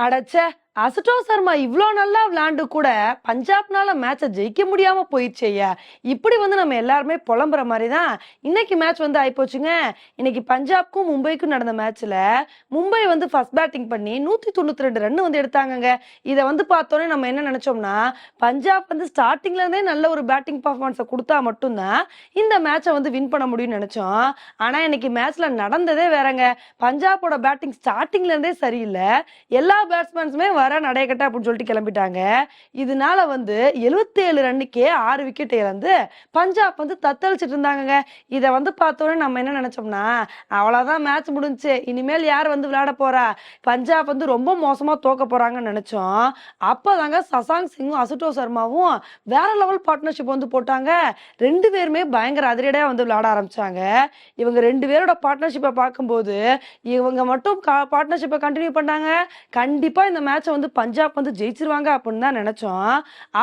அடச்சே அசட்டோ சர்மா இவ்வளோ நல்லா விளாண்டு கூட பஞ்சாப்னால மேட்சை ஜெயிக்க முடியாம போயிடுச்சேயா. இப்படி வந்து நம்ம எல்லாருமே புலம்புற மாதிரி தான் இன்னைக்கு மேட்ச் வந்து ஆயிப்போச்சுங்க. இன்னைக்கு பஞ்சாப்க்கும் மும்பைக்கும் நடந்த மேட்ச்ல மும்பை வந்து ஃபர்ஸ்ட் பேட்டிங் பண்ணி நூத்தி தொண்ணூத்தி ரெண்டு ரன் வந்து எடுத்தாங்கங்க. இதை வந்து பார்த்தோன்னே நம்ம என்ன நினைச்சோம்னா பஞ்சாப் வந்து ஸ்டார்டிங்ல இருந்தே நல்ல ஒரு பேட்டிங் பர்ஃபார்மன்ஸை கொடுத்தா மட்டும்தான் இந்த மேட்சை வந்து வின் பண்ண முடியும்னு நினைச்சோம். ஆனா இன்னைக்கு மேட்ச்ல நடந்ததே வேறங்க. பஞ்சாபோட பேட்டிங் ஸ்டார்டிங்ல இருந்தே சரியில்லை. எல்லா பேட்ஸ்மேன்ஸுமே வர நடையக்கட்ட அப்படின்னு சொல்லிட்டு கிளம்பிட்டாங்க. இதனால வந்து 77 ரன்னுக்கே ஆறு விக்கெட் இழந்து பஞ்சாப் வந்து தத்தளிச்சிட்டு இருந்தாங்க இதை வந்து பார்த்தோன்னே நம்ம என்ன நினைச்சோம்னா அவ்வளவுதான் மேட்ச் முடிஞ்சுச்சு இனிமேல் யார் வந்து விளையாட போறா? பஞ்சாப் வந்து ரொம்ப மோசமா தோக்க போறாங்கன்னு நினைச்சோம். அப்பதாங்க சசாங் சிங்கும் அசுட்டோ சர்மாவும் வேற லெவல் பார்ட்னர்ஷிப் வந்து போட்டாங்க. ரெண்டு பேருமே பயங்கர அதிரடியா வந்து விளையாட ஆரம்பிச்சாங்க. இவங்க ரெண்டு பேரோட பார்ட்னர்ஷிப்பை பார்க்கும்போது இவங்க மட்டும் பார்ட்னர்ஷிப்பை கண்டினியூ பண்ணாங்க. கண்டிப்பா இந்த மேட்ச் வந்து பஞ்சாப் வந்து ஜெயிச்சிருவாங்க அப்படின்னு தான் நினைச்சோம்.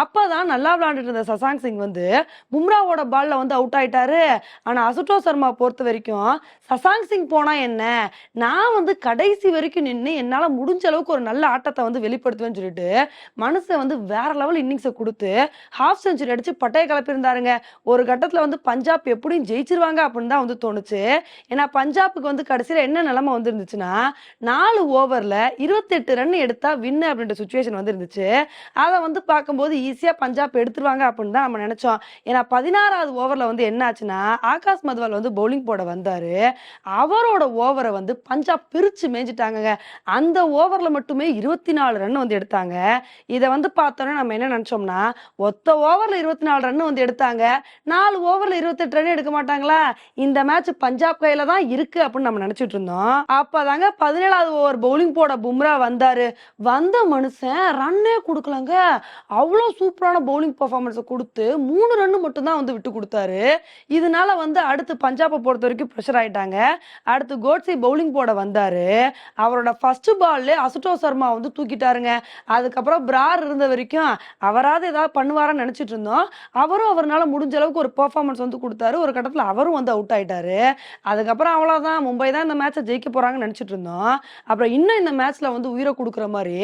அப்பதான் நல்லா விளையாண்டுட்டு இருந்த சசாங் சிங் வந்து பும்ராவோட பால்ல வந்து அவுட் ஆயிட்டாரு. ஆனா அசுட்டோ சர்மா பொறுத்த வரைக்கும் சசாங் சிங் போனா என்ன? நான் வந்து கடைசி வரைக்கும் நின்று என்னால முடிஞ்ச அளவுக்கு ஒரு நல்ல ஆட்டத்தை வந்து வெளிப்படுத்துவேன்னு சொல்லிட்டு மனசை வந்து வேற லெவல் இன்னிங்ஸை கொடுத்து ஹாஃப் செஞ்சுரி அடிச்சு பட்டையை கிளப்பியிருந்தாருங்க ஒரு கட்டத்துல வந்து பஞ்சாப் எப்படியும் ஜெயிச்சிருவாங்க அப்படின்னு தான் வந்து தோணுச்சு. ஏன்னா பஞ்சாப்புக்கு வந்து கடைசியில் என்ன நிலைமை வந்துருந்துச்சுன்னா நாலு ஓவரில் இருபத்தெட்டு ரன் எடுத்தா என்ன அப்படின்ற சுச்சுவேஷன் வந்து இருந்துச்சு அதை வந்து பார்க்கும்போது ஈஸியாக பஞ்சாப் எடுத்துருவாங்க அப்படின்னு தான் நம்ம நினச்சோம். ஏன்னா பதினாறாவது ஓவரில் வந்து என்ன ஆச்சுன்னா ஆகாஷ் மதுவால் வந்து பவுலிங் போட வந்தார். அவரோட ஓவரை வந்து பஞ்சாப் பிரித்து மேய்ஞ்சிட்டாங்க அந்த ஓவரில் மட்டுமே இருபத்தி நாலு ரன் வந்து எடுத்தாங்க. இதை வந்து பார்த்தோன்னா நம்ம என்ன நினச்சோம்னா ஒத்த ஓவரில் இருபத்தி நாலு ரன் வந்து எடுத்தாங்க. நாலு ஓவரில் இருபத்தெட்டு ரன் எடுக்க மாட்டாங்களா? இந்த மேட்ச் பஞ்சாப் கையில் தான் இருக்குது அப்படின்னு நம்ம நினச்சிட்டு இருந்தோம். அப்பதாங்க பதினேழாவது ஓவர் பவுலிங் போட பும்ரா வந்தார். வந்த அந்த மனுஷன் ரன்னே கொடுக்கலங்க. அவ்வளோ சூப்பரான பவுலிங் பர்ஃபார்மன்ஸை கொடுத்து மூணு ரன்னு மட்டும்தான் வந்து விட்டு கொடுத்தாரு. இதனால வந்து அடுத்து பஞ்சாபை பொறுத்த வரைக்கும் ப்ரெஷர் ஆயிட்டாங்க. அடுத்து கோட்ஸி பவுலிங் போட வந்தாரு. அவரோட ஃபர்ஸ்ட் பால்ல அசுட்டோ சர்மா வந்து தூக்கிட்டாருங்க. அதுக்கப்புறம் பிரார் இருந்த வரைக்கும் அவராவது ஏதாவது பண்ணுவாரான்னு நினச்சிட்டு இருந்தோம். அவரும் அவரால் முடிஞ்ச அளவுக்கு ஒரு பர்ஃபார்மன்ஸ் வந்து கொடுத்தாரு. ஒரு கட்டத்தில் அவரும் வந்து அவுட் ஆயிட்டாரு. அதுக்கப்புறம் அவ்வளோதான் மும்பை தான் இந்த மேட்சை ஜெயிக்க போறாங்கன்னு நினச்சிட்டு இருந்தோம். அப்புறம் இன்னும் இந்த மேட்ச்ல வந்து உயிரை கொடுக்குற மாதிரி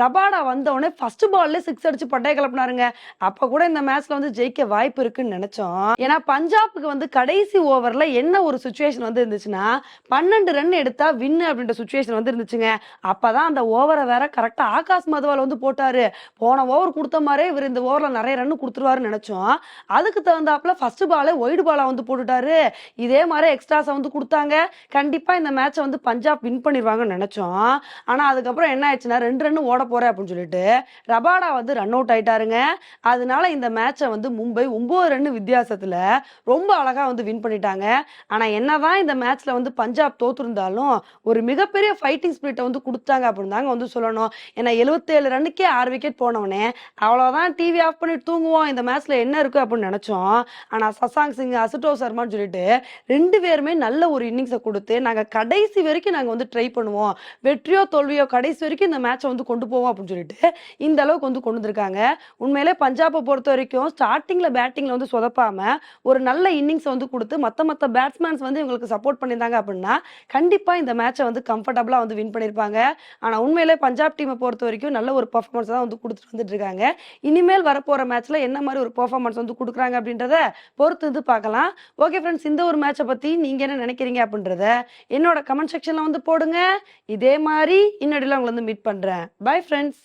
ரபாடா வந்த உடனே ஃபர்ஸ்ட் பால்ல சிக்ஸ் அடிச்சு பட்டைய கிளப்பினாருங்க. அப்ப கூட இந்த மேட்ச்ல வந்து ஜெயிக்க வாய்ப்பு இருக்குன்னு நினைச்சோம். ஏன்னா பஞ்சாபுக்கு வந்து கடைசி ஓவர்ல என்ன ஒரு சுச்சுவேஷன் வந்து இருந்துச்சுன்னா பன்னெண்டு ரன் எடுத்தா வின்னு அப்படின்ற சுச்சுவேஷன் வந்து இருந்துச்சுங்க. அப்பதான் அந்த ஓவரை வேற கரெக்டா ஆகாஷ் மதுவால் வந்து போட்டாரு. போன ஓவர் கொடுத்த மாதிரியே இவர் இந்த ஓவர்ல நிறைய ரன் கொடுத்துருவாருன்னு நினைச்சோம். அதுக்கு தகுந்தாப்புல ஃபர்ஸ்ட் பாலே ஒயிட் பாலா வந்து போட்டுட்டாரு. இதே மாதிரி எக்ஸ்ட்ராஸை வந்து கொடுத்தாங்க. கண்டிப்பா இந்த மேட்சை வந்து பஞ்சாப் வின் பண்ணிடுவாங்கன்னு நினைச்சோம். ஆனா அதுக்கப்புறம் என்ன ஆயிடுச்சுன்னா ரெண்டு ரன் ஓட போறேன் அப்படின்னு சொல்லிட்டு ரபாடா வந்து ரன் அவுட் ஆயிட்டாருங்க. அதனால இந்த மேட்சை வந்து மும்பை ஒன்பது ரன் வித்தியாசத்துல ரொம்ப அழகா வந்து வின் பண்ணிட்டாங்க. ஆனா என்னதான் இந்த மேட்ச்ல வந்து பஞ்சாப் தோத்துருந்தாலும் ஒரு மிகப்பெரிய ஃபைட்டிங் ஸ்பிரிட்டை வந்து கொடுத்தாங்க அப்படின்னு தாங்க வந்து சொல்லணும். ஏன்னா எழுபத்தேழு ரன்னுக்கே ஆறு விக்கெட் போனவனே அவ்வளவுதான் டிவி ஆஃப் பண்ணிட்டு தூங்குவோம். இந்த மேட்ச்ல என்ன இருக்கு அப்படின்னு நினைச்சோம். ஆனா சசாங் சிங் அசுட்டோ சர்மான்னு சொல்லிட்டு ரெண்டு பேருமே நல்ல ஒரு இன்னிங்ஸை கொடுத்து நாங்க கடைசி வரைக்கும் நாங்க வந்து ட்ரை பண்ணுவோம். வெற்றியோ தோல்வியோ கடைசி வரைக்கும் இந்த மேட்சை வந்து கொண்டு போவோம் அப்படின்னு சொல்லிட்டு இந்த அளவுக்கு வந்து கொண்டு வந்திருக்காங்க. உண்மையிலே பஞ்சாபை பொறுத்த வரைக்கும் ஸ்டார்டிங்கில் பேட்டிங்கில் வந்து சொதப்பாம ஒரு நல்ல இன்னிங்ஸ் வந்து கொடுத்து மற்ற மற்ற பேட்ஸ்மேன்ஸ் வந்து இவங்களுக்கு சப்போர்ட் பண்ணியிருந்தாங்க அப்படின்னா கண்டிப்பாக இந்த மேட்சை வந்து கம்ஃபர்டபுளாக வந்து வின் பண்ணியிருப்பாங்க. ஆனால் உண்மையிலே பஞ்சாப் டீமை பொறுத்த வரைக்கும் நல்ல ஒரு பர்ஃபார்மன்ஸ் தான் வந்து கொடுத்துட்டு வந்துட்டு இருக்காங்க இனிமேல் வரப்போகிற மேட்ச்சில் என்ன மாதிரி ஒரு பர்ஃபார்மன்ஸ் வந்து கொடுக்குறாங்க அப்படின்றத பொறுத்து வந்து பார்க்கலாம். ஓகே ஃப்ரெண்ட்ஸ் இந்த ஒரு மேட்சை பற்றி நீங்கள் என்ன நினைக்கிறீங்க அப்படின்றத என்னோட கமெண்ட் செக்ஷனில் வந்து போடுங்க. இதே மாதிரி இன்னடியில் உங்களை வந்து மீட் பண்ணுறேன் பை ஃப்ரெண்ட்ஸ்